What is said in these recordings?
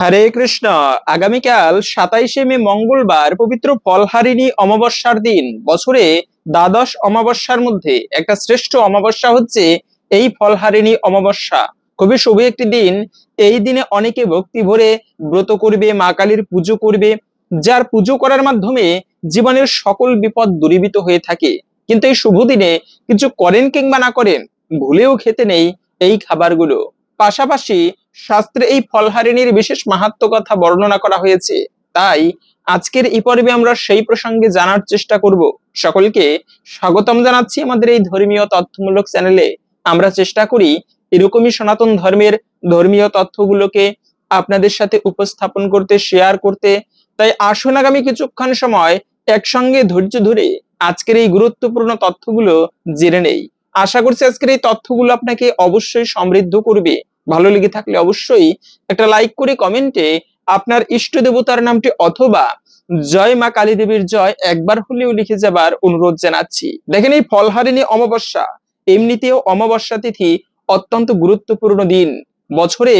হরে কৃষ্ণ। আগামীকাল সাতাইশে মে মঙ্গলবার পবিত্র ফলহারিণী অমাবস্যার দিন। বছরে দ্বাদশ অমাবস্যার মধ্যে একটা শ্রেষ্ঠ অমাবস্যা হচ্ছে এই ফলহারিণী অমাবস্যা। খুবই শুভ একটি দিন। এই দিনে অনেকে ভক্তি ভরে ব্রত করবে, মা কালীর পুজো করবে, যার পুজো করার মাধ্যমে জীবনের সকল বিপদ দূরীভূত হয়ে থাকে। কিন্তু এই শুভ দিনে কিছু করেন কিংবা না করেন, ভুলেও খেতে নেই এই খাবারগুলো। পাশাপাশি শাস্ত্রে এই ফলহারিণীর বিশেষ মাহাত্ম কথা বর্ণনা করা হয়েছে। তাই আজকের এই পর্বে আমরা সেই প্রসঙ্গে জানার চেষ্টা করব। সকলকে স্বাগতম জানাচ্ছি আমাদের এই ধর্মীয় তথ্যমূলক চ্যানেলে। আমরা চেষ্টা করি এরকমই সনাতন ধর্মের ধর্মীয় তথ্যগুলোকে আপনাদের সাথে উপস্থাপন করতে শেয়ার করতে। তাই আসুন আগামী কিছুক্ষণ সময় একসঙ্গে ধৈর্য ধরে আজকের এই গুরুত্বপূর্ণ তথ্যগুলো জেনে নেই। আশা করছি আজকের এই তথ্যগুলো আপনাকে অবশ্যই সমৃদ্ধ করবে। ভালো লেগে থাকলে অবশ্যই একটা লাইক করে কমেন্টে আপনার ইষ্ট দেবতার নামটি অথবা জয় মা কালী দেবীর জয় একবার হলেও লিখে যাবার অনুরোধ জানাচ্ছি। দেখেন এই ফলহারিণী অমাবস্যা, এমনিতেও অমাবস্যা তিথি অত্যন্ত গুরুত্বপূর্ণ দিন। বছরে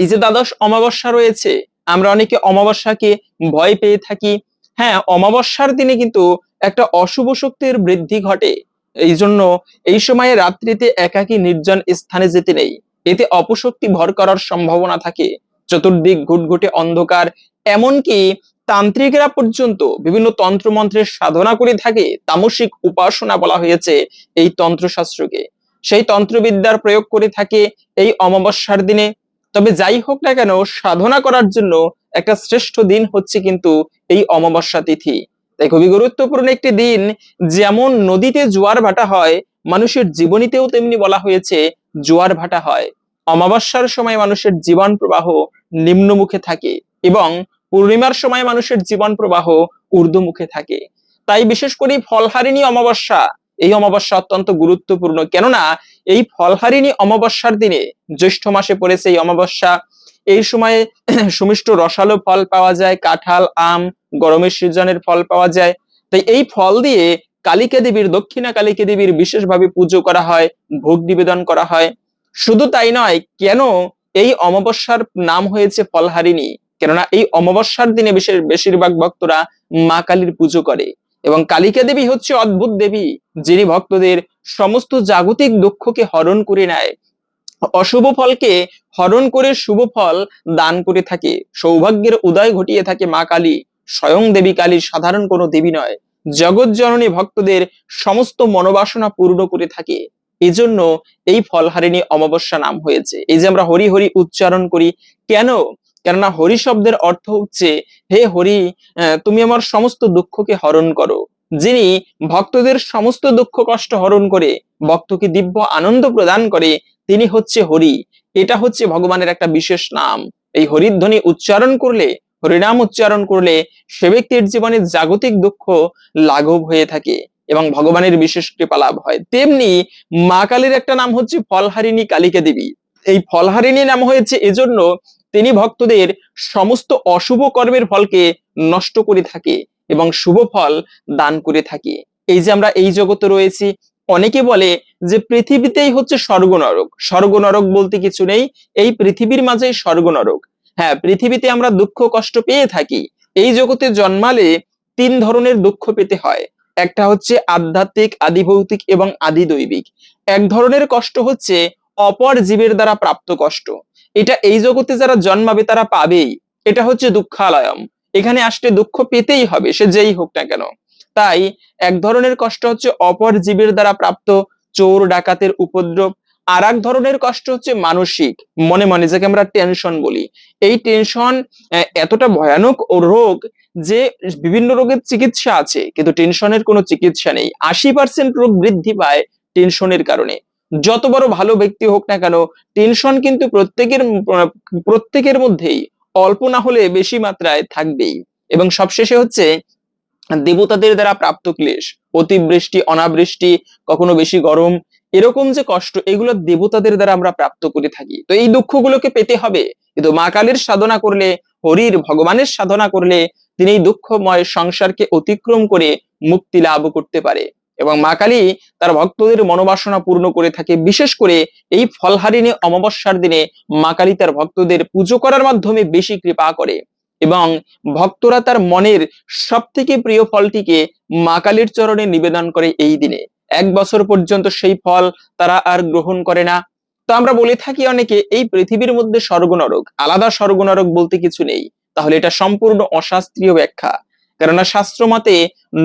এই যে দ্বাদশ অমাবস্যা রয়েছে, আমরা অনেকে অমাবস্যাকে ভয় পেয়ে থাকি। হ্যাঁ অমাবস্যার দিনে কিন্তু একটা অশুভ শক্তির বৃদ্ধি ঘটে। এই জন্য এই সময়ে রাত্রিতে একাকী নির্জন স্থানে যেতে নেই। এতে অপশক্তি ভর করার সম্ভাবনা থাকে। চতুর্দিক ঘুটঘুটে অন্ধকার, এমনকি তান্ত্রিকেরা পর্যন্ত বিভিন্ন তন্ত্রমন্ত্রের সাধনা করে থাকে, তামসিক উপাসনা বলা হয়েছে এই তন্ত্রশাস্ত্রকে। সেই তন্ত্রবিদ্যার প্রয়োগ করে থাকে এই অমাবস্যার দিনে। তবে যাই হোক না কেন, সাধনা করার জন্য একটা শ্রেষ্ঠ দিন হচ্ছে কিন্তু এই অমাবস্যা তিথি। তাই খুবই গুরুত্বপূর্ণ একটি দিন, যেমন নদীতে জোয়ার ভাটা হয়, মানুষের জীবনীতেও তেমনি বলা হয়েছে জোয়ার ভাটা হয়। অমাবস্যার সময় মানুষের জীবন প্রবাহ নিম্নমুখে থাকে এবং পূর্ণিমার সময় মানুষের জীবন প্রবাহ ঊর্ধ্বমুখে থাকে। তাই বিশেষ করে ফলহারিণী অমাবস্যা, এই অমাবস্যা অত্যন্ত গুরুত্বপূর্ণ। কেননা, এই ফলহারিণী অমাবস্যার দিনে জ্যৈষ্ঠ মাসে পড়েছে এই অমাবস্যা। এই সময়ে সুমিষ্ট রসালো ফল পাওয়া যায়, কাঁঠাল, আম, গরমের সিজনের ফল পাওয়া যায়। তাই এই ফল দিয়ে কালিকা দেবীর দক্ষিণা কালিকা দেবীর বিশেষভাবে পুজো করা হয়, ভোগ নিবেদন করা হয়। শুধু তাই নয়, কেন এই অমাবস্যার নাম হয়েছে ফলহারিণী? কেননা এই অমাবস্যার দিনে বিশেষ, বেশিরভাগ ভক্তরা মা কালীর পুজো করে এবং কালিকা দেবী হচ্ছে অদ্ভুত দেবী, যিনি ভক্তদের সমস্ত জাগতিক দুঃখকে হরণ করে নেয়। অশুভ ফলকে হরণ করে শুভ ফল দান করে থাকে। সৌভাগ্যের উদয় ঘটিয়ে থাকে মা কালী। স্বয়ং দেবী কালী সাধারণ কোনো দেবী নয়। জগৎ জননী ভক্তদের সমস্ত মনোবাসনা পূর্ণ করে থাকে। এজন্য এই ফলহারিণী অমাবস্যা নাম হয়েছে। এই যে আমরা হরি হরি উচ্চারণ করি, কেন? কেননা হরি শব্দের অর্থ হচ্ছে, হে হরি তুমি আমার সমস্ত দুঃখকে হরণ করো। যিনি ভক্তদের সমস্ত দুঃখ কষ্ট হরণ করে, ভক্তকে দিব্য আনন্দ প্রদান করে, তিনি হচ্ছে হরি। এটা হচ্ছে ভগবানের একটা বিশেষ নাম। এই হরিধ্বনি উচ্চারণ করলে হরিনাম উচ্চারণ করলে সে ব্যক্তির জীবনে জাগতিক দুঃখ লাঘব হয়ে থাকে এবং ভগবানের বিশেষ কৃপা লাভ হয়। তেমনি মা কালীর একটা নাম হচ্ছে ফলহারিণী কালিকা দেবী। এই ফলহারিণী নাম হয়েছে এজন্য তিনি ভক্তদের সমস্ত অশুভ কর্মের ফলকে নষ্ট করে থাকে এবং শুভ ফল দান করে থাকে। এই যে আমরা এই জগতে রয়েছি, অনেকে বলে যে পৃথিবীতেই হচ্ছে স্বর্গ নরক স্বর্গ নরক বলতে কিছু নেই, এই পৃথিবীর মাঝেই স্বর্গ নরক হ্যাঁ পৃথিবীতে আমরা দুঃখ, কষ্ট পেয়ে থাকি। এই জগতে জন্মালে তিন ধরনের দুঃখ পেতে হয়। একটা হচ্ছে আধ্যাত্মিক, আদিভৌতিক এবং আদি দৈবিক এক ধরনের কষ্ট হচ্ছে অপর জীবের দ্বারা প্রাপ্ত কষ্ট। এটা এই জগতে যারা জন্মাবে তারা পাবেই। এটা হচ্ছে দুঃখালয়ম। এখানে আসলে দুঃখ পেতেই হবে, সে যেই হোক না কেন। তাই এক ধরনের কষ্ট হচ্ছে অপর জীবের দ্বারা প্রাপ্ত চোর, ডাকাতের উপদ্রব আর এক ধরনের কষ্ট হচ্ছে মানসিক। মনে মনে যাকে আমরা টেনশন বলি। এই টেনশন এতটা ভয়ানক ও রোগ যে বিভিন্ন রোগের চিকিৎসা আছে, কিন্তু টেনশনের কোনো চিকিৎসা নেই। আশি পার্সেন্ট রোগ বৃদ্ধি পায় টেনশনের কারণে। যত বড় ভালো ব্যক্তি হোক না কেন টেনশন কিন্তু প্রত্যেকের প্রত্যেকের মধ্যেই অল্প না হলে বেশি মাত্রায় থাকবেই। এবং সবশেষে হচ্ছে দেবতাদের দ্বারা প্রাপ্ত ক্লেশ। অতিবৃষ্টি, অনাবৃষ্টি, কখনো বেশি গরম এরকম যে কষ্ট, এগুলো দেবতাদের দ্বারা আমরা প্রাপ্ত করে থাকি। তো এই দুঃখগুলোকে পেতে হবে। কিন্তু মা কালীর সাধনা করলে, হরির, ভগবানের সাধনা করলে, তিনি দুঃখময় সংসারকে অতিক্রম করে মুক্তি লাভ করতে পারে। এবং মা কালী তার ভক্তদের মনোবাসনা পূর্ণ করে থাকে। বিশেষ করে এই ফলহারিণী অমাবস্যার দিনে মা কালী তার ভক্তদের পুজো করার মাধ্যমে বেশি কৃপা করে। এবং ভক্তরা তার মনের সব থেকে প্রিয় ফলটিকে মা কালীর চরণে নিবেদন করে এই দিনে। এক বছর পর্যন্ত সেই ফল তারা আর গ্রহণ করে না। তো আমরা বলে থাকি অনেকে, এই পৃথিবীর মধ্যে স্বর্গনরক, আলাদা স্বর্গনরক বলতে কিছু নেই। তাহলে এটা সম্পূর্ণ অশাস্ত্রীয় ব্যাখ্যা। কেননা শাস্ত্র মতে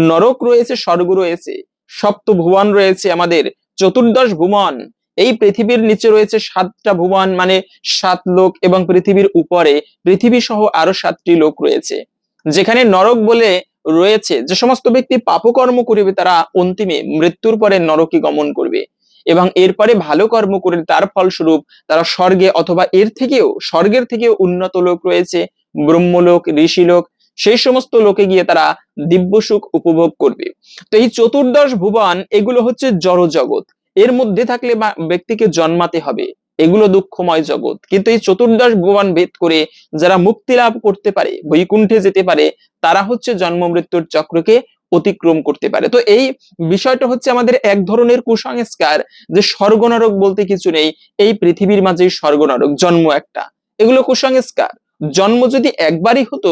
নরক রয়েছে, স্বর্গ রয়েছে সপ্ত ভুবন রয়েছে আমাদের, চতুর্দশ ভুবন। এই পৃথিবীর নিচে রয়েছে সাতটা ভুবন মানে সাত লোক এবং পৃথিবীর উপরে পৃথিবী সহ আরও সাতটি লোক রয়েছে। যেখানে নরক বলে রয়েছে। যে সমস্ত ব্যক্তি পাপকর্ম করবে, তারা অন্তিমে মৃত্যুর পরে নরকে গমন করবে। এবং এরপরে ভালো কর্ম করে তার ফলস্বরূপ তারা স্বর্গে অথবা এর থেকেও, স্বর্গের থেকেও উন্নত লোক রয়েছে, ব্রহ্মলোক, ঋষিলোক, সেই সমস্ত লোকে গিয়ে তারা দিব্য সুখ উপভোগ করবে। তো এই চতুর্দশ ভুবন, এগুলো হচ্ছে জড় জগৎ এর মধ্যে থাকলে ব্যক্তিকে জন্মাতে হবে। এগুলো দুঃখময় জগৎ। কিন্তু এই চতুর্দশ ভুবন ভেদ করে যারা মুক্তি লাভ করতে পারে, বৈকুণ্ঠে যেতে পারে, তারা হচ্ছে জন্ম মৃত্যুর চক্রকে অতিক্রম করতে পারে। তো এই বিষয়টা হচ্ছে আমাদের এক ধরনের কুসংস্কার যে স্বর্গনরক বলতে কিছু নেই, এই পৃথিবীর মাঝেই স্বর্গনরক, জন্ম একটা। এগুলো কুসংস্কার। জন্ম যদি একবারই হতো,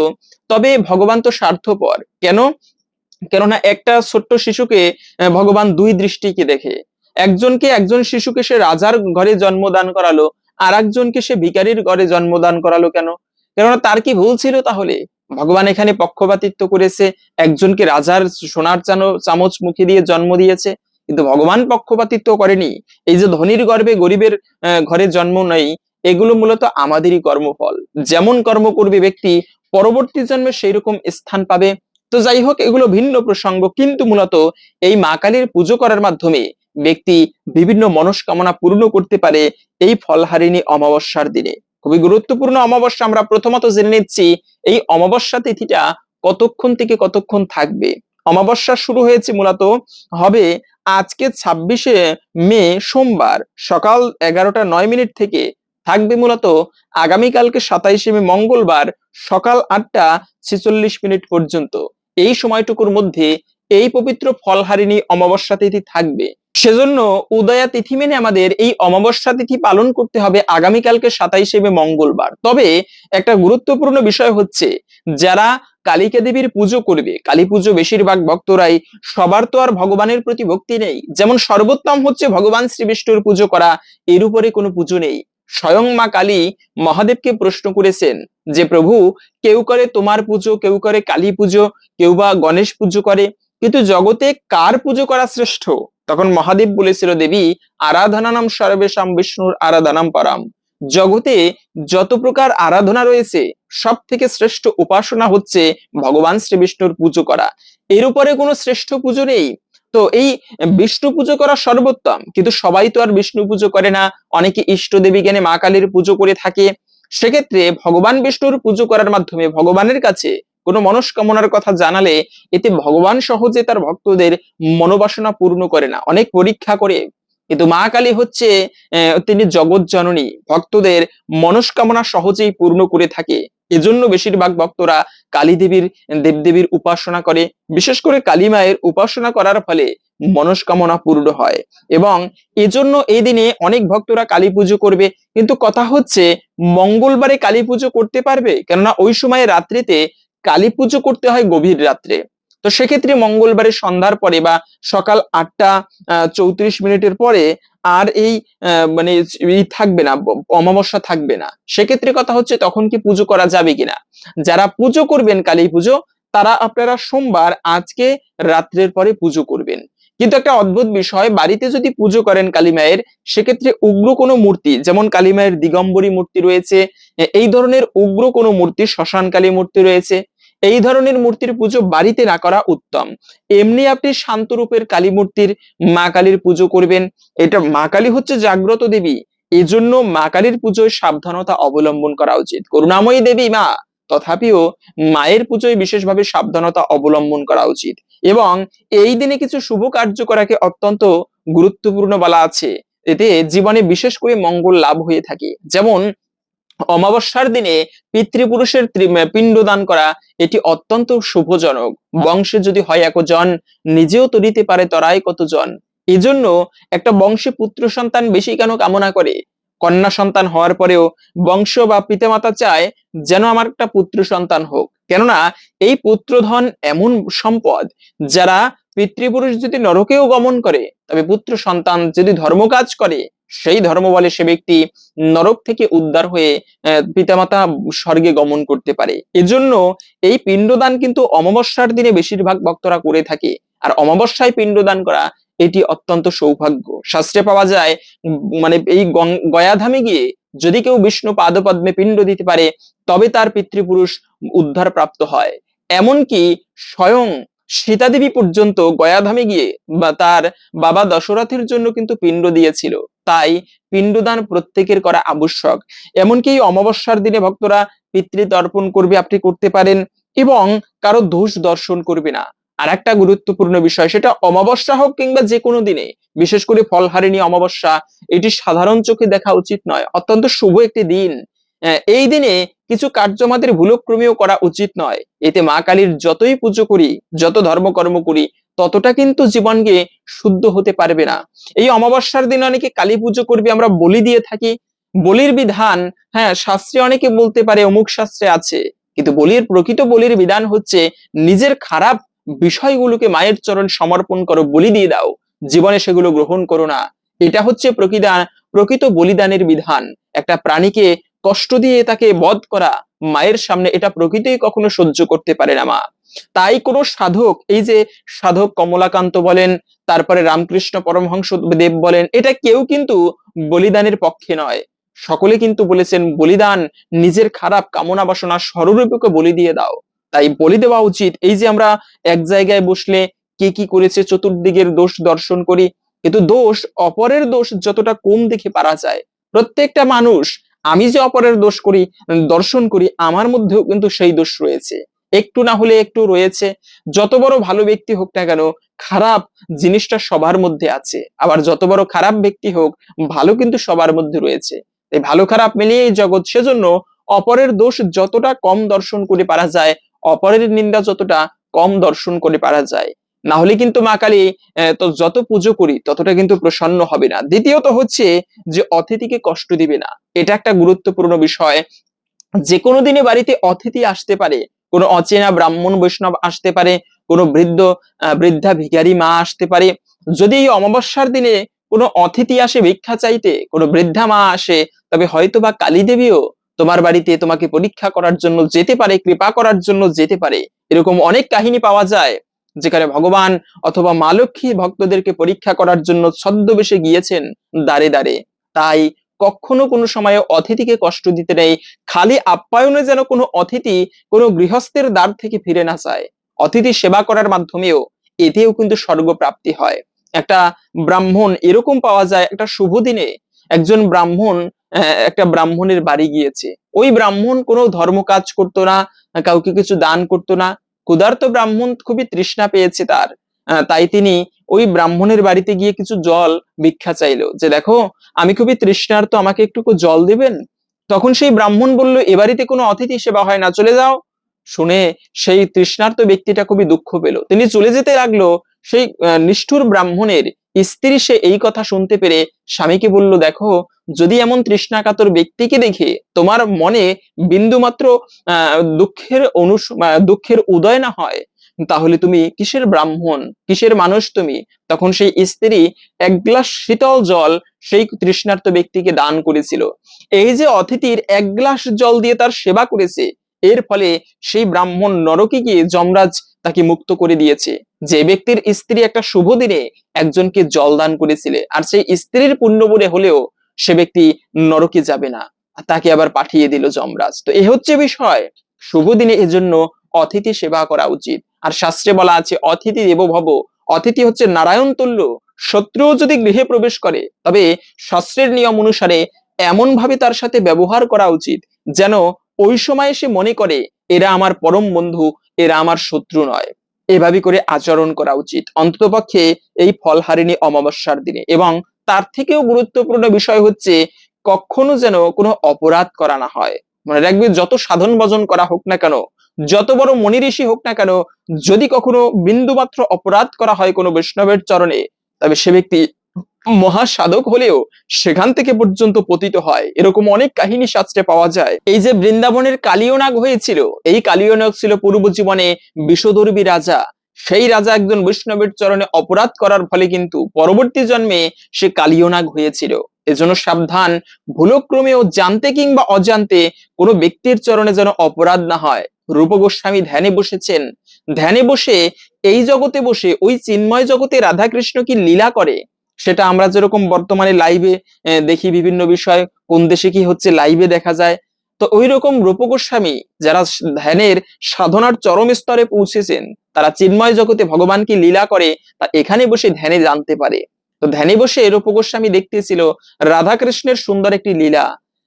তবে ভগবান তো স্বার্থপর। কেন? কেননা একটা ছোট্ট শিশুকে ভগবান দুই দৃষ্টিকে দেখে। একজনকে একজন শিশুকে সে রাজার ঘরে জন্মদান করালো আর একজনকে সে ভিকারির ঘরে জন্মদান করালো কেন? কেননা তার কি ভুল ছিল তাহলে? ভগবান এখানে পক্ষপাতিত্ব করেছে, একজনকে রাজার সোনার চামচ মুখে দিয়ে জন্ম দিয়েছে, কিন্তু ভগবান পক্ষপাতিত্ব করেনি। এই যে ধনীর গর্ভে গরিবের ঘরে জন্ম নেই, এগুলো মূলত আমাদেরই কর্মফল। যেমন কর্ম করবে ব্যক্তি, পরবর্তী জন্মে সেই রকম স্থান পাবে। তো যাই হোক, এগুলো ভিন্ন প্রসঙ্গ, কিন্তু মূলত এই মা কালীর পুজো করার মাধ্যমে ব্যক্তি বিভিন্ন মনস্কামনা পূর্ণ করতে পারে এই ফলহারিণী অমাবস্যার দিনে। খুবই গুরুত্বপূর্ণ অমাবস্যা আমরা প্রথমত জেনে নিচ্ছি, এই অমাবস্যা তিথিটা কতক্ষণ থেকে কতক্ষণ থাকবে? অমাবস্যা শুরু হয়েছে মূলত হবে আজকে ছাব্বিশে মে সোমবার, সকাল এগারোটা নয় মিনিট থেকে। থাকবে মূলত আগামীকালকে সাতাইশে মে মঙ্গলবার, সকাল আটটা ছেচল্লিশ মিনিট পর্যন্ত। এই সময়টুকুর মধ্যে এই পবিত্র ফলহারিণী অমাবস্যা তিথি থাকবে। সেজন্য উদয়া তিথি মেনে আমাদের এই অমাবস্যা তিথি পালন করতে হবে আগামীকালকে সাতাইশে মঙ্গলবার। তবে একটা গুরুত্বপূর্ণ বিষয় হচ্ছে, যারা কালিকা দেবীর পুজো করবে, কালী পুজো বেশিরভাগ ভক্তরাই, সবার তো আর ভগবানের প্রতি ভক্তি নেই। যেমন সর্বোত্তম হচ্ছে ভগবান শ্রী বিষ্ণুর পুজো করা, এর উপরে কোনো পুজো নেই। স্বয়ং মা কালী মহাদেবকে প্রশ্ন করেছেন যে, প্রভু, কেউ করে তোমার পুজো, কেউ করে কালী পুজো, কেউ বা গণেশ পুজো করে, কিন্তু জগতে কার পুজো করা শ্রেষ্ঠ? তখন মহাদেব বলেছিল, দেবী, আরাধনানাম সর্বেশাম বিষ্ণুর আরাধনাম পরাম। জগতে যত প্রকার আরাধনা রয়েছে সব থেকে শ্রেষ্ঠ উপাসনা হচ্ছে ভগবান শ্রী বিষ্ণুর পুজো করা। এর উপরে কোনো শ্রেষ্ঠ পুজো নেই। তো এই বিষ্ণু পুজো করা সর্বোত্তম। কিন্তু সবাই তো আর বিষ্ণু পুজো করে না। অনেকে ইষ্ট দেবী জ্ঞানে মা কালীর পুজো করে থাকে। সেক্ষেত্রে ভগবান বিষ্ণুর পুজো করার মাধ্যমে ভগবানের কাছে কোনো মনস্কামনার কথা জানালে এতে ভগবান সহজে তার ভক্তদের মনোবাসনা পূর্ণ করে না, অনেক পরীক্ষা করে। কিন্তু মা কালী হচ্ছে তিনি জগৎ জননী, ভক্তদের মনস্কামনা সহজেই পূর্ণ করে থাকে। এজন্য বেশিরভাগ ভক্তরা কালী দেবীর দেবদেবীর উপাসনা করে। বিশেষ করে কালী মায়ের উপাসনা করার ফলে মনস্কামনা পূর্ণ হয়। এবং এজন্য এই দিনে অনেক ভক্তরা কালী পুজো করবে। কিন্তু কথা হচ্ছে, মঙ্গলবারে কালী পুজো করতে পারবে? কেননা ওই সময় রাত্রিতে কালী পুজো করতে হয় গভীর রাত্রে। তো সেক্ষেত্রে মঙ্গলবারে সন্ধ্যার পরে বা সকাল আটটা চৌত্রিশ মিনিটের পরে আর এই মানে ই থাকবে না অমাবস্যা থাকবে না। সেক্ষেত্রে কথা হচ্ছে তখন কি পুজো করা যাবে কিনা? যারা পুজো করবেন কালী পুজো, তারা আপনারা সোমবার আজকে রাত্রের পরে পুজো করবেন। কিন্তু একটা অদ্ভুত বিষয়, বাড়িতে যদি পুজো করেন কালী মায়ের, সেক্ষেত্রে উগ্র কোনো মূর্তি, যেমন কালী মায়ের দিগম্বরী মূর্তি রয়েছে এই ধরনের উগ্র কোনো মূর্তি, শ্মশান কালী মূর্তি রয়েছে এই ধরনের মূর্তির পুজো বাড়িতে না করা উত্তম। এমনি আপনি শান্ত রূপের কালী মূর্তির মা কালীর পুজো করবেন। এটা মা কালী হচ্ছে জাগ্রত দেবী। এজন্য মা কালীর পুজোয় সাবধানতা অবলম্বন করা উচিত। করুণাময়ী দেবী মা, তথাপিও মায়ের পুজোয় বিশেষভাবে সাবধানতা অবলম্বন করা উচিত। এবং এই দিনে কিছু শুভ কার্য করাকে অত্যন্ত গুরুত্বপূর্ণ বলা আছে। এতে জীবনে বিশেষ করে মঙ্গল লাভ হয়ে থাকে। যেমন অমাবস্যার দিনে পিতৃপুরুষের ত্রি- পিণ্ডদান করা এটি অত্যন্ত শুভজনক। বংশে যদি হয় একজন, নিজেও তরিতে পারে তরাই কতজন। এজন্য একটা বংশে পুত্র সন্তান বেশি কেন কামনা করে? কন্যা সন্তান হওয়ার পরেও বংশ বা পিতামাতা চায় যেন আমার একটা পুত্র সন্তান হোক। কেননা এই পুত্রধন এমন সম্পদ যারা পিতৃপুরুষ যদি নরকেও গমন করে, তবে পুত্র সন্তান যদি ধর্ম কাজ করে সেই ধর্ম বলে সে ব্যক্তি নরক থেকে উদ্ধার হয়ে পিতামাতা স্বর্গে গমন করতে পারে। এজন্য এই পিণ্ডদান কিন্তু অমাবস্যার দিনে বেশিরভাগ ভক্তরা করে থাকে। আর অমাবস্যায় পিণ্ডদান করা, এটি অত্যন্ত সৌভাগ্য। শাস্ত্রে পাওয়া যায় মানে এই গয়াধামে গিয়ে যদি কেউ বিষ্ণু পাদপদ্মে পিণ্ড দিতে পারে, তবে তার পিতৃপুরুষ উদ্ধার প্রাপ্ত হয়। এমনকি স্বয়ং সীতাদেবী পর্যন্ত গয়াধামে গিয়ে বা তার বাবা দশরথের জন্য কিন্তু পিণ্ড দিয়েছিল। তাই পিণ্ডদান প্রত্যেকের করা আবশ্যক। এমনকি অমাবস্যার দিনে ভক্তরা পিতৃতর্পণ করবে আপনি করতে পারেন এবং কারও দোষ দর্শন করবে না। আর একটা গুরুত্বপূর্ণ বিষয়, সেটা অমাবস্যা হোক কিংবা যে কোনো দিনে, বিশেষ করে ফলহারিণী অমাবস্যা, এটি সাধারণ চোখে দেখা উচিত নয়, অত্যন্ত শুভ একটি দিন। এই দিনে কিছু কার্য আমাদের ভুলক্রমেও করা উচিত নয়। এতে মা কালীর যতই পুজো করি, যত ধর্মকর্ম করি, ততটা কিন্তু জীবনকে শুদ্ধ হতে পারবে না। এই অমাবস্যার দিনে অনেকে কালী পুজো করবে, আমরা বলি দিয়ে থাকি। বলির বিধান হ্যাঁ শাস্ত্রে অনেকে বলতে পারে, অমুক শাস্ত্রে আছে। কিন্তু বলির প্রকৃত বলির বিধান হচ্ছে, নিজের খারাপ বিষয়গুলোকে মায়ের চরণ সমর্পণ করো, বলি দিয়ে দাও। জীবনে সেগুলো গ্রহণ করো না। এটা হচ্ছে প্রকৃত প্রকৃত বলিদানের বিধান। একটা প্রাণীকে কষ্ট দিয়ে তাকে বধ করা মায়ের সামনে এটা প্রকৃতই কখনো সহ্য করতে পারে না মা। তাই কোনো সাধক, এই যে সাধক কমলাকান্ত বলেন, তারপরে রামকৃষ্ণ পরমহংস দেব বলেন, এটা কেউ কিন্তু বলিদানের পক্ষে নয়। সকলে কিন্তু বলেছেন, বলিদান নিজের খারাপ কামনা বাসনা স্বরূপকে বলি দিয়ে দাও। তাই বলি দেওয়া উচিত। এই যে আমরা এক জায়গায় বসলে কে কি করেছে, চতুর্দিকের দোষ দর্শন করি কিন্তু দোষ, অপরের দোষ যতটা কম দেখে পারা যায়। প্রত্যেকটা মানুষ আমি যে অপরের দোষ করি, দর্শন করি, আমার মধ্যেও কিন্তু সেই দোষ রয়েছে। একটু না হলে একটু রয়েছে। যত বড় ভালো ব্যক্তি হোক না কেন, খারাপ জিনিসটা সবার মধ্যে আছে। আবার যত বড় খারাপ ব্যক্তি হোক, ভালো কিন্তু সবার মধ্যে রয়েছে। এই ভালো খারাপ মিলিয়ে এই জগৎ, সেজন্য অপরের দোষ যতটা কম দর্শন করে পারা যায়, অপরের নিন্দা যতটা কম দর্শন করে পারা যায়। না হলে কিন্তু মা কালী তো যত পুজো করি ততটা কিন্তু প্রসন্ন হবে না। দ্বিতীয়ত হচ্ছে যে অতিথিকে কষ্ট দিবে না। এটা একটা গুরুত্বপূর্ণ বিষয়। যে কোনো দিনে বাড়িতে অতিথি আসতে পারে, কোনো অচেনা ব্রাহ্মণ বৈষ্ণব আসতে পারে, কোনো বৃদ্ধ বৃদ্ধা ভিখারি মা আসতে পারে। যদি এই অমাবস্যার দিনে কোনো অতিথি আসে ভিক্ষা চাইতে, কোনো বৃদ্ধা মা আসে, তবে হয়তো বা কালী দেবীও তোমার বাড়িতে তোমাকে পরীক্ষা করার জন্য যেতে পারে, কৃপা করার জন্য যেতে পারে। এরকম অনেক কাহিনী পাওয়া যায়। যেখানে ভগবান অথবা মা লক্ষ্মী ভক্তদেরকে পরীক্ষা করার জন্য ছদ্মবেশে গিয়েছেন দাঁড়ে দাঁড়ে তাই কখনো কোনো সময়ে অতিথিকে কষ্ট দিতে নেই, খালি আপ্যায়নে যেন কোনো অতিথি কোনো গৃহস্থের দ্বার থেকে ফিরে না যায়। অতিথি সেবা করার মাধ্যমেও এতেও কিন্তু স্বর্গ প্রাপ্তি হয়। একটা ব্রাহ্মণ এরকম পাওয়া যায়, একটা শুভ দিনে একজন ব্রাহ্মণ একটা ব্রাহ্মণের বাড়ি গিয়েছে। ওই ব্রাহ্মণ কোনো ধর্ম কাজ করতো না, কাউকে কিছু দান করতো না ক্ষুধার্ত ব্রাহ্মণ খুবই তৃষ্ণা পেয়েছে তার। তাই তিনি ওই ব্রাহ্মণের বাড়িতে গিয়ে কিছু জল ভিক্ষা চাইলো যে, দেখো, আমি খুবই তৃষ্ণার্ত, আমাকে একটুকু জল দিবেন? তখন সেই ব্রাহ্মণ বলল, এ বাড়িতে কোনো অতিথি সেবা হয় না, চলে যাও। শুনে সেই তৃষ্ণার্ত ব্যক্তিটা খুবই দুঃখ পেল। তিনি চলে যেতে লাগল, সেই নিষ্ঠুর ব্রাহ্মণের স্ত্রী সে এই কথা শুনতে পেরে স্বামীকে বলল, দেখো যদি এমন তৃষ্ণাকাতর ব্যক্তিকে দেখে তোমার মনে বিন্দু মাত্র আহ দুঃখের আহ, দুঃখের উদয় না হয় তাহলে তুমি কিসের ব্রাহ্মণ কিসের মানুষ তুমি? তখন সেই স্ত্রী এক গ্লাস শীতল জল সেই তৃষ্ণার্ত ব্যক্তিকে দান করেছিল। এই যে অতিথির এক গ্লাস জল দিয়ে তার সেবা করেছে এর ফলে সেই ব্রাহ্মণ নরকে গিয়ে যমরাজ তাকে মুক্ত করে দিয়েছে। যে ব্যক্তির স্ত্রী একটা শুভ দিনে একজনকে জল দান করেছিলে আর সেই স্ত্রীর পুণ্য বলে হলেও সে ব্যক্তি নরকে যাবে না। তাকে আবার পাঠিয়ে দিল যমরাজ। তো এ হচ্ছে বিষয়। শুভ দিনে এজন্য অতিথি সেবা করা উচিত। আর শাস্ত্রে বলা আছে, অতিথি দেব ভব। অতিথি হচ্ছে নারায়ণ তুল্য। শত্রুও যদি গৃহে প্রবেশ করে, তবে শাস্ত্রের নিয়ম অনুসারে এমন ভাবে তার সাথে ব্যবহার করা উচিত যেন ওই সময় সে মনে করে, এরা আমার পরম বন্ধু, এরা আমার শত্রু নয়। এভাবে করে আচরণ করা উচিত। অন্ততপক্ষে এই ফলহারিণী অমাবস্যার দিনে। এবং তার থেকেও গুরুত্বপূর্ণ বিষয় হচ্ছে কখনো যেন কোনো অপরাধ করা না হয়। মনে রাখবে, যত সাধন ভজন করা হোক না কেন, যত বড় মনি ঋষি হোক না কেন, যদি কখনো বিন্দুমাত্র অপরাধ করা হয় কোনো বৈষ্ণবের চরণে, তবে সে ব্যক্তি মহাসাধক হলেও সেখান থেকে পর্যন্ত পতিত হয়। এরকম অনেক কাহিনী শাস্ত্রে পাওয়া যায়। এই যে বৃন্দাবনের কালীয়নাগ হয়েছিল, এই কালীয়নাগ ছিল পূর্ব জীবনে বিষদর্বী রাজা। সেই রাজা একজন বৈষ্ণবের চরণে অপরাধ করার ফলে কিন্তু পরবর্তী জন্মে সে কালিয়নাগ হয়েছিল। এজন্য সাবধান, ভুলক্রমেও জানতে কিংবা অজান্তে কোনো ব্যক্তির চরণে যেন অপরাধ না হয়। রূপ গোস্বামী ধ্যানে বসেছেন। ধ্যানে বসে এই জগতে বসে ওই চিন্ময় জগতে রাধাকৃষ্ণ কি লীলা করে? সেটা আমরা যেরকম বর্তমানে লাইভে দেখি বিভিন্ন বিষয়। কোন দেশে কি হচ্ছে লাইভে দেখা যায়। তো ওই রকম রূপ গোস্বামী যারা ধ্যানের সাধনার চরম স্তরে পৌঁছেছেন, তারা চিন্ময় জগতে ভগবান কি লীলা করে তা এখানে বসে ধ্যানে জানতে পারে। তো ধ্যানে বসে রূপ গোস্বামী দেখতেছিল রাধাকৃষ্ণের সুন্দর একটি লীলা।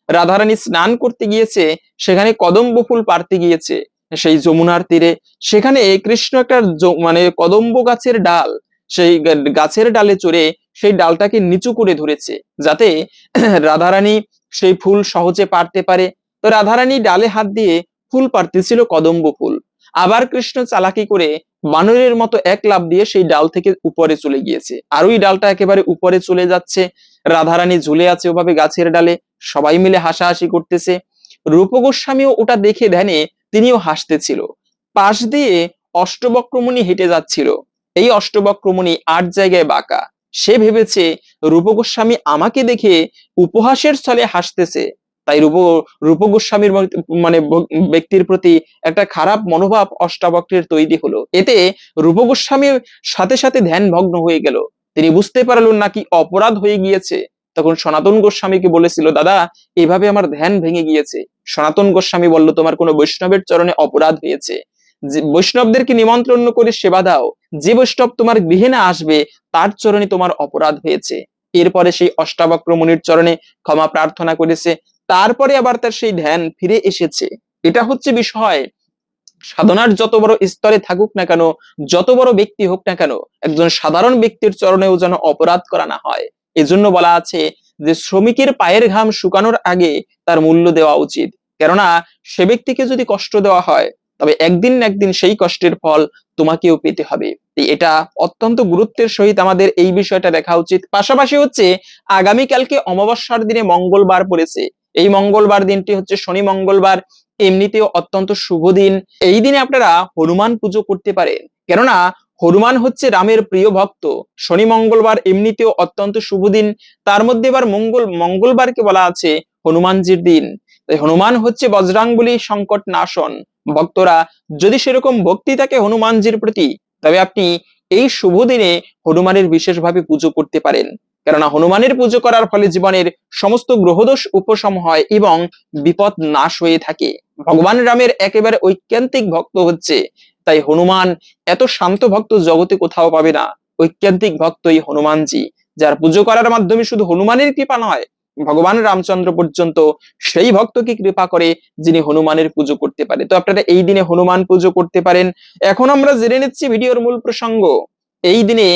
রাধারানী স্নান করতে গিয়েছে, সেখানে কদম্ব ফুল পারতে গিয়েছে, সেই যমুনার তীরে। সেখানে কৃষ্ণ একটা মানে কদম্ব গাছের ডাল, সেই গাছের ডালে চড়ে সেই ডালটাকে নিচু করে ধরেছে, যাতে রাধারানী সেই ফুল সহজে পারতে পারে। তো রাধারানী ডালে হাত দিয়ে ফুল পারতেছিল কদম্ব ফুল। আবার কৃষ্ণ চালাকি করে বানরের মতো এক লাভ দিয়ে সেই ডাল থেকে উপরে চলে গিয়েছে। আর ওই ডালটা একেবারে উপরে চলে যাচ্ছে। রাধারানী ঝুলে আছে ওভাবে গাছের ডালে। সবাই মিলে হাসাহাসি করতেছে। রূপ গোস্বামীও ওটা দেখে ধ্যানে তিনিও হাসতেছিল। পাশ দিয়ে অষ্টবক্রমণি হেঁটে যাচ্ছিল। এই অষ্টবক্রমণি আট জায়গায় বাঁকা। সে ভেবেছে, রূপ গোস্বামী আমাকে দেখে উপহাসের স্থলে হাসতেছে। তাই রূপ রূপ গোস্বামীর মানে ব্যক্তির প্রতি একটা খারাপ মনোভাব অষ্টাবক্রের তৈরি হলো। এতে রূপ গোস্বামীর সাথে সাথে ধ্যান ভগ্ন হয়ে গেল। তিনি বুঝতে পারলেন নাকি অপরাধ হয়ে গিয়েছে। তখন সনাতন গোস্বামীকে বলেছিল, দাদা, এভাবে আমার ধ্যান ভেঙে গিয়েছে। সনাতন গোস্বামী বলল, তোমার কোনো বৈষ্ণবের চরণে অপরাধ হয়েছে। বৈষ্ণবদেরকে নিমন্ত্রণ করে সেবা দাও। যে বৈষ্ণব তোমার গৃহে না আসবে, তার চরণে তোমার অপরাধ হয়েছে। এরপরে সেই অষ্টাবক্র মুনির চরণে ক্ষমা প্রার্থনা করেছে। তারপরে আবার তার সেই ধ্যান ফিরে এসেছে। এটা হচ্ছে বিষয়, সাধনার যত বড় স্তরে থাকুক না কেন, যত বড় ব্যক্তি হোক না কেন, একজন সাধারণ ব্যক্তির চরণেও যেন অপরাধ করা না হয়। এজন্য বলা আছে যে, শ্রমিকের পায়ের ঘাম শুকানোর আগে তার মূল্য দেওয়া উচিত। কেননা, সে ব্যক্তিকে যদি কষ্ট দেওয়া হয়, তবে একদিন না একদিন সেই কষ্টের ফল তোমাকেও পেতে হবে। এটা অত্যন্ত গুরুত্বের সহিত আমাদের এই বিষয়টা দেখা উচিত। পাশাপাশি হচ্ছে, আগামীকালকে অমাবস্যার দিনে মঙ্গলবার পড়েছে। এই মঙ্গলবার দিনটি হচ্ছে শনি মঙ্গলবার, এমনিতেও অত্যন্ত শুভ দিন। এই দিনে আপনারা হনুমান পুজো করতে পারেন। কেননা, হনুমান হচ্ছে রামের প্রিয় ভক্ত। শনি মঙ্গলবার এমনিতেও অত্যন্ত শুভ দিন। তার মধ্যে এবার মঙ্গল, মঙ্গলবারকে বলা আছে হনুমানজির দিন। তাই হনুমান হচ্ছে বজরাঙ্গুলি সংকট নাশন ভক্তরা, যদি সেরকম ভক্তি থাকে হনুমানজির প্রতি, তবে আপনি এই শুভ দিনে হনুমানের বিশেষভাবে পুজো করতে পারেন। কেননা হনুমানের পুজো করার ফলে জীবনের সমস্ত গ্রহদোষ উপশম হয় এবং বিপদ নাশ হয়ে থাকে। ভগবান রামের একেবারে ঐক্যান্তিক ভক্ত হচ্ছে, তাই হনুমান এত শান্ত ভক্ত জগতে কোথাও পাবে না। ঐক্যান্তিক ভক্তই হনুমানজি, যার পুজো করার মাধ্যমে শুধু হনুমানের কৃপা নয়, ভগবান রামচন্দ্র পর্যন্ত সেই ভক্তকে কৃপা করে যিনি হনুমানের পুজো করতে পারে। তো আপনারা এই দিনে হনুমান পুজো করতে পারেন। এখন আমরা জেনে নিচ্ছি ভিডিওর মূল প্রসঙ্গ। এই দিনে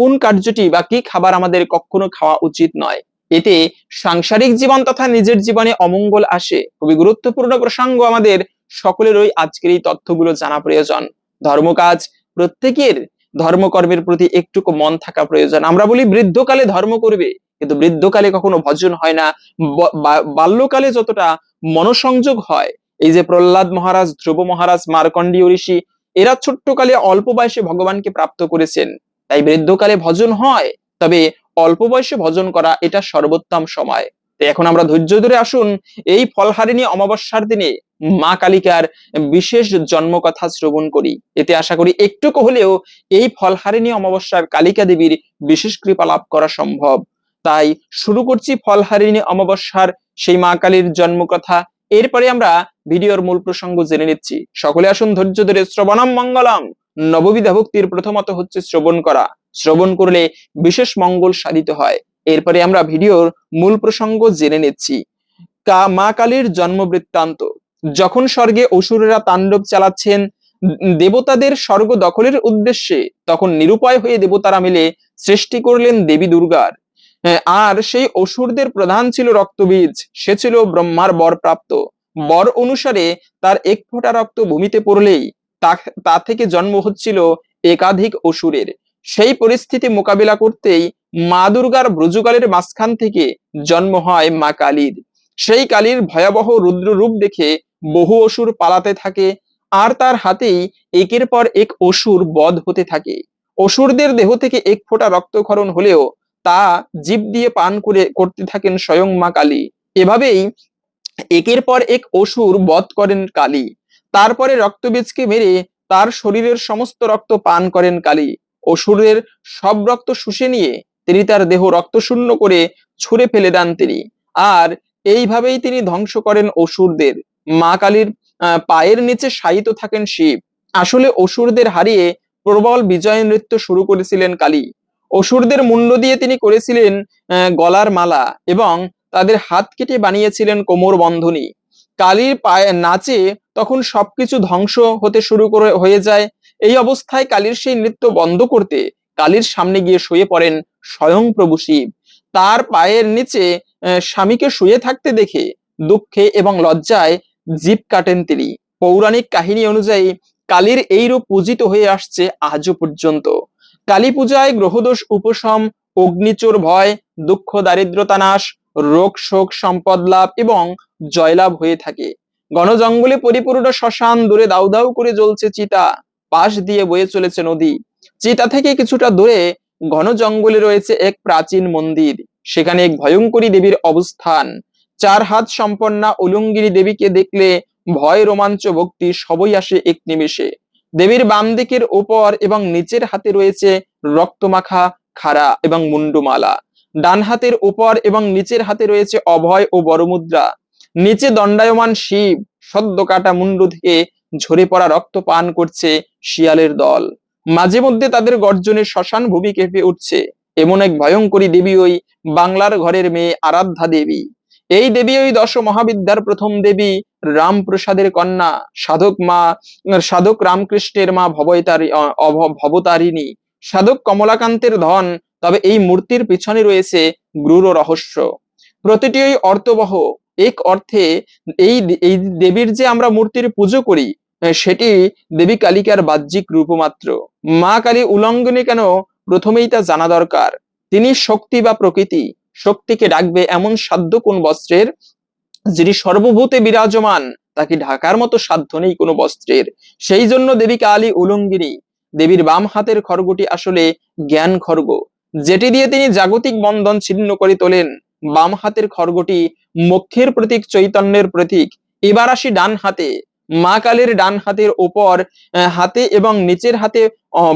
কোন কার্যটি বা কি খাবার আমাদের কখনো খাওয়া উচিত নয়? এতে সাংসারিক জীবন তথা নিজের জীবনে অমঙ্গল আসে। খুবই গুরুত্বপূর্ণ প্রসঙ্গ আমাদের সকলেরই আজকের এই তথ্যগুলো জানা প্রয়োজন। ধর্মকাজ প্রত্যেকের ধর্মকর্মের প্রতি একটুকু মন থাকা প্রয়োজন। আমরা বলি বৃদ্ধকালে ধর্ম করবে, কিন্তু বৃদ্ধকালে কখনো ভজন হয় না। বাল্যকালে যতটা মনোসংযোগ হয়, এই যে প্রহ্লাদ মহারাজ, ধ্রুব মহারাজ, মার্কণ্ডীয় ঋষি এরা ছোট্টকালে অল্প বয়সে ভগবানকে প্রাপ্ত করেছেন। তাই বৃদ্ধকালে ভজন হয়, তবে অল্প বয়সে ভজন করা এটা সর্বোত্তম সময়। তো এখন আমরা ধৈর্য ধরে আসুন, এই ফলহারিণী অমাবস্যার দিনে মা কালিকার বিশেষ জন্মকথা শ্রবণ করি। এতে আশা করি একটুকু হলেও এই ফলহারিণী অমাবস্যার কালিকা দেবীর বিশেষ কৃপা লাভ করা সম্ভব। তাই শুরু করছি ফলহারিণী অমাবস্যার সেই মা কালীর জন্মকথা। এরপরে আমরা ভিডিওর মূল প্রসঙ্গ জেনে নিচ্ছি। সকলে আসুন ধৈর্য ধরে শ্রবণম মঙ্গলম। নববিধা ভক্তির প্রথমত হচ্ছে শ্রবণ করা। শ্রবণ করলে বিশেষ মঙ্গল সাধিত হয়। এরপরে আমরা ভিডিওর মূল প্রসঙ্গ জেনে নিচ্ছি। কা মা কালীর জন্ম বৃত্তান্ত যখন স্বর্গে অসুরেরা তাণ্ডব চালাচ্ছেন, দেবতাদের স্বর্গ দখলের উদ্দেশ্যে, তখন নিরুপায় হয়ে দেবতারা মিলে সৃষ্টি করলেন দেবী দুর্গার। আর সেই অসুরদের প্রধান ছিল রক্তবীজ। সে ছিল ব্রহ্মার বর প্রাপ্ত বর অনুসারে তার এক ফোঁটা রক্ত ভূমিতে পড়লেই তা থেকে জন্ম হচ্ছিল একাধিক অসুরের। সেই পরিস্থিতি মোকাবিলা করতেই মা দুর্গার ব্রজকালের মাঝখান থেকে জন্ম হয় মা কালীর। সেই কালীর ভয়াবহ রুদ্র রূপ দেখে বহু অসুর পালাতে থাকে, আর তার হাতেই একের পর এক অসুর বধ হতে থাকে। অসুরদের দেহ থেকে এক ফোঁটা রক্তক্ষরণ হলেও তা জীব দিয়ে পান করে, করতে থাকেন স্বয়ং মা কালী। এভাবেই একের পর এক অসুর বধ করেন কালী। তারপরে রক্তবীজকে মেরে তার শরীরের সমস্ত রক্ত পান করেন কালী। অসুরের সব রক্ত শুষে নিয়ে তিনি তার দেহ রক্ত শূন্য করে ছুঁড়ে ফেলে দেন তিনি। আর এইভাবেই তিনি ধ্বংস করেন অসুরদের। মা কালীর পায়ের নিচে শায়িত থাকেন শিব। আসলে অসুরদের হারিয়ে প্রবল বিজয় নৃত্য শুরু করেছিলেন কালী। অসুরদের মুন্ড দিয়ে তিনি করেছিলেন গলার মালা এবং তাদের হাত কেটে বানিয়েছিলেন কোমর বন্ধনী। কালীর পায়ে নাচে তখন সবকিছু ধ্বংস হতে শুরু করে, হয়ে যায়। এই অবস্থায় কালীর সেই নৃত্য বন্ধ করতে কালীর সামনে গিয়ে শুয়ে পড়েন স্বয়ং প্রভু শিব। তার পায়ের নিচে স্বামীকে শুয়ে থাকতে দেখে দুঃখে এবং লজ্জায় জিভ কাটেন তিনি। পৌরাণিক কাহিনী অনুযায়ী কালীর এই রূপ পূজিত হয়ে আসছে আজও পর্যন্ত। কালী পূজায় গ্রহদোষ, উপশম অগ্নিচোর ভয়, দুঃখ, দারিদ্রতা নাশ, রোগ, শোক, সম্পদ লাভ এবং জয়লাভ হয়ে থাকে। গণজঙ্গলে পরিপূর্ণ শ্মশান দূরে দাউ দাউ করে জ্বলছে চিতা, পাশ দিয়ে বয়ে চলেছে নদী। চিতা থেকে কিছুটা দূরে ঘন জঙ্গলে রয়েছে এক প্রাচীন মন্দির। সেখানে এক ভয়ঙ্করী দেবীর অবস্থান। চার হাত সম্পন্না উলঙ্গিনী দেবীকে দেখলে ভয়, রোমাঞ্চ, ভক্তি সবই আসে এক নিমেষে। দেবীর বাম দিকের ওপর এবং নিচের হাতে রয়েছে রক্তমাখা খাড়া এবং মুন্ডুমালা। ডান হাতের উপর এবং নিচের হাতে রয়েছে অভয় ও বড়মুদ্রা। নিচে দণ্ডায়মান শিব, সদ্য কাটা মুন্ডু থেকে ঝরে পড়া রক্ত পান করছে শিয়ালের দল। মাঝে মধ্যে তাদের গর্জনে শ্মশান ভূমি কেঁপে উঠছে। এমন এক ভয়ঙ্করী দেবী ওই বাংলার ঘরের মেয়ে আরাধ্যা দেবী। এই দেবী ওই দশ মহাবিদ্যার প্রথম দেবী রামপ্রসাদের কন্যা, সাধক মা, সাধক রামকৃষ্ণের মা ভবতারিণী। সাধক কমলাকান্তের ধন, তবে এই মূর্তির পিছনে রয়েছে গূঢ় রহস্য। প্রতিটি ওই অর্থবহ। এক অর্থে এই এই দেবীর যে আমরা মূর্তির পুজো করি সেটি দেবী কালিকার বাহ্যিক রূপ মাত্র মা কালী উলঙ্ঘনে কেন প্রথমেই তা জানা দরকার? তিনি শক্তি বা প্রকৃতি, শক্তিকে ডাকবে এমন সাধ্য কোন বস্ত্রের? যিনি সর্বভূতে বিরাজমান, তাকে ঢাকার মতো সাধ্য নেই কোনো বস্ত্রের। সেই জন্য দেবী কালী উলঙ্গিনী দেবীর বাম হাতের খড়গটি আসলে জ্ঞান খড়গ। যেটি দিয়ে তিনি জাগতিক বন্ধন ছিন্ন করে তোলেন। বাম হাতের খড়গটি মোক্ষের প্রতীক চৈতন্যের প্রতীক। এবার আসি ডান হাতে। মা কালের ডান হাতের ওপর হাতে এবং নিচের হাতে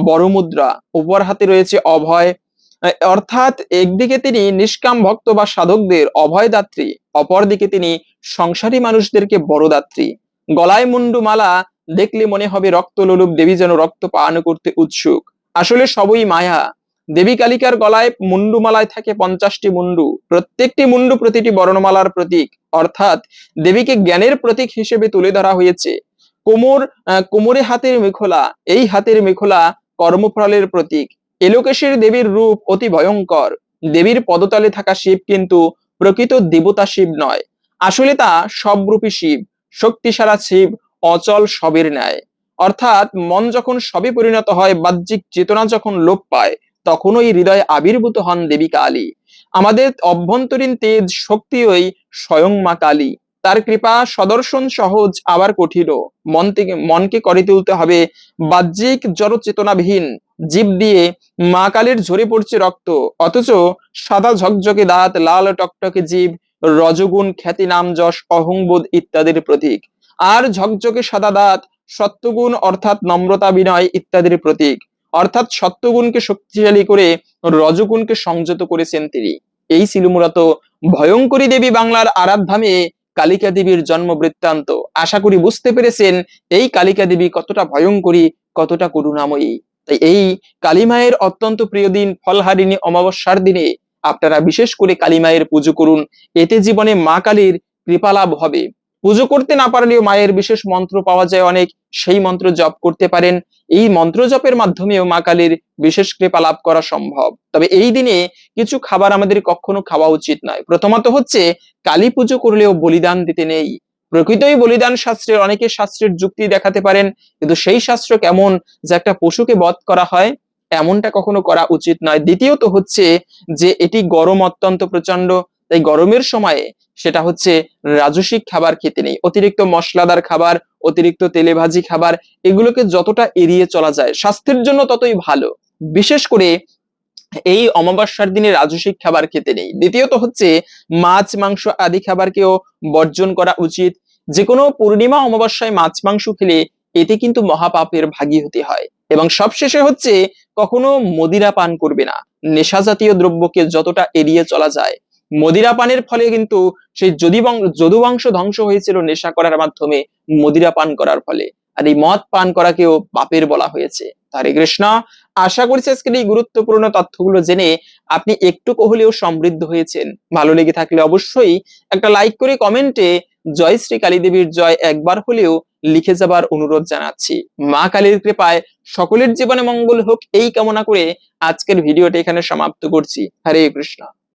বড় মুদ্রা উপর হাতে রয়েছে অভয়। অর্থাৎ একদিকে তিনি নিষ্কাম ভক্ত বা সাধকদের অভয়দাত্রী, অপরদিকে তিনি সংসারী মানুষদেরকে বড়দাত্রী। গলায় মুন্ডু মালা দেখলে মনে হবে রক্তলোলুপ দেবী যেন রক্ত পান করতে উৎসুক। আসলে সবই মায়া। দেবী কালিকার গলায় মুন্ডুমালায় থাকে পঞ্চাশটি মুন্ডু। প্রত্যেকটি মুন্ডু প্রতিটি বর্ণমালার প্রতীক। অর্থাৎ দেবীকে জ্ঞানের প্রতীক হিসেবে তুলে ধরা হয়েছে। কোমর কোমরে হাতের মেখলা। এই হাতের মেখলা কর্মফলের প্রতীক। এলোকেশের দেবীর রূপ অতি ভয়ঙ্কর। দেবীর পদতলে থাকা শিব কিন্তু প্রকৃত দেবতা শিব নয়। আসলে তা সবরূপী শিব, শক্তিশালা শিব অচল সবের ন্যায়। অর্থাৎ মন যখন সবে পরিণত হয়, বাহ্যিক চেতনা যখন লোপ পায় তখন ওই হৃদয়ে আবির্ভূত হন দেবী কালী। আমাদের অভ্যন্তরীণ তেজ শক্তি ওই স্বয়ং মা কালী। তার কৃপা সদর্শন সহজ, আবার কঠিন মন থেকে, মনকে করে তুলতে হবে বাহ্যিক জড় চেতনাবিহীন জীব দিয়ে মা কালীর ঝরে পড়ছে রক্ত। অথচ সাদা ঝকঝকে দাঁত, লাল টকটকে জীব, রজগুণ খ্যাতি নাম যশ, অহংবোধ ইত্যাদির প্রতীক। আর ঝকঝকে সাদা দাঁত সত্যগুণ অর্থাৎ নম্রতা বিনয় ইত্যাদির প্রতীক। অর্থাৎ সত্যগুণকে শক্তিশালী করে রজগুণকে সংযত করেছেন তিনি। এই ছিল মূলত ভয়ঙ্করী দেবী বাংলার আরাধ্যা মেয়ে কালিকা দেবীর জন্ম বৃত্তান্ত আশা করি বুঝতে পেরেছেন এই কালিকা দেবী কতটা ভয়ঙ্করী, কতটা করুণাময়ী। তাই এই কালিমায়ের অত্যন্ত প্রিয় দিন ফলহারিণী অমাবস্যার দিনে আপনারা বিশেষ করে কালিমায়ের পুজো করুন। এতে জীবনে মা কালীর কৃপালাভ হবে। পুজো করতে না পারলেও মায়ের বিশেষ মন্ত্র পাওয়া যায় অনেক, সেই মন্ত্র জপ করতে পারেন। এই মন্ত্র জপের মাধ্যমেও মা কালীর বিশেষ কৃপা লাভ করা সম্ভব। তবে এই দিনে কিছু খাবার আমাদের কখনো খাওয়া উচিত নয়। প্রথমত হচ্ছে, কালী পুজো করলেও বলিদান দিতে নেই। প্রকৃতই বলিদান শাস্ত্রের, অনেকে শাস্ত্রের যুক্তি দেখাতে পারেন, কিন্তু সেই শাস্ত্র কেমন যে একটা পশুকে বধ করা হয়, এমনটা কখনো করা উচিত নয়। দ্বিতীয়ত হচ্ছে যে, এটি গরম অত্যন্ত প্রচণ্ড তাই গরমের সময়ে সেটা হচ্ছে রাজসিক খাবার খেতে নেই। অতিরিক্ত মশলাদার খাবার, অতিরিক্ত তেলে ভাজি খাবার, এগুলোকে যতটা এড়িয়ে চলা যায় স্বাস্থ্যের জন্য ততই ভালো। বিশেষ করে এই অমাবস্যার দিনে রাজসিক খাবার খেতে নেই। দ্বিতীয়ত হচ্ছে মাছ, মাংস আদি খাবারকেও বর্জন করা উচিত। যে কোনো পূর্ণিমা অমাবস্যায় মাছ, মাংস খেলে এতে কিন্তু মহাপাপের ভাগী হতে হয়। এবং সবশেষে হচ্ছে কখনো মদিরা পান করবে না। নেশা জাতীয় দ্রব্যকে যতটা এড়িয়ে চলা যায় মদিরা পানের ফলে কিন্তু সেই যদু যদুবংশ ধ্বংস হয়েছিল নেশা করার মাধ্যমে মদিরা পান করার ফলে। আর এই মদ পান করাকেও পাপের বলা হয়েছে। হরে কৃষ্ণ, আশা করছি আজকের এই গুরুত্বপূর্ণ তথ্যগুলো জেনে আপনি একটু হলেও সমৃদ্ধ হয়েছেন। ভালো লেগে থাকলে অবশ্যই একটা লাইক করে কমেন্টে জয় শ্রী কালী দেবীর জয় একবার হলেও লিখে যাবার অনুরোধ জানাচ্ছি। মা কালীর কৃপায় সকলের জীবনে মঙ্গল হোক এই কামনা করে আজকের ভিডিওটা এখানে সমাপ্ত করছি। হরে কৃষ্ণ।